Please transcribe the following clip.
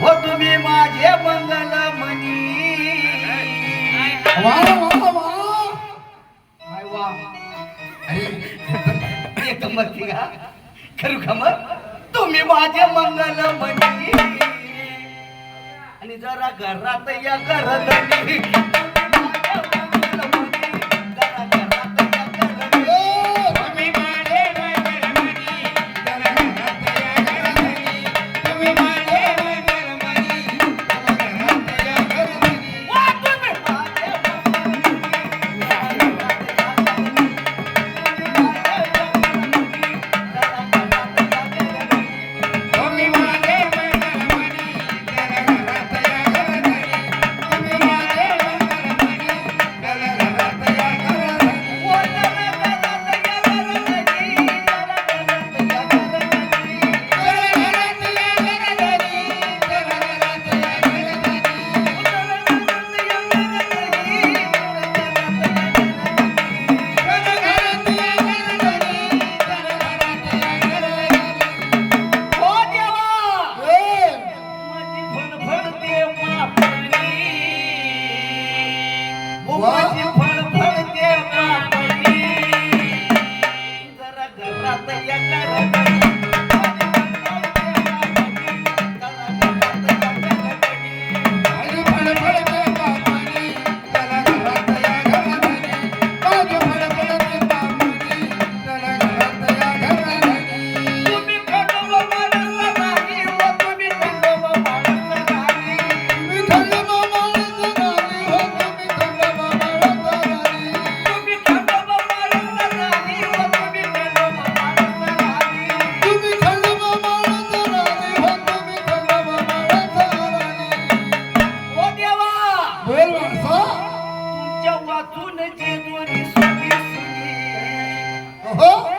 हो तुम्ही माझे मंगल मनी. वा वा वा काय वा. अरे का? खरू मग? तुम्ही माझे मंगल मनी. आणि जरा घरात या घरात Thank you. वाचून जे दोन्ही सुखी. हो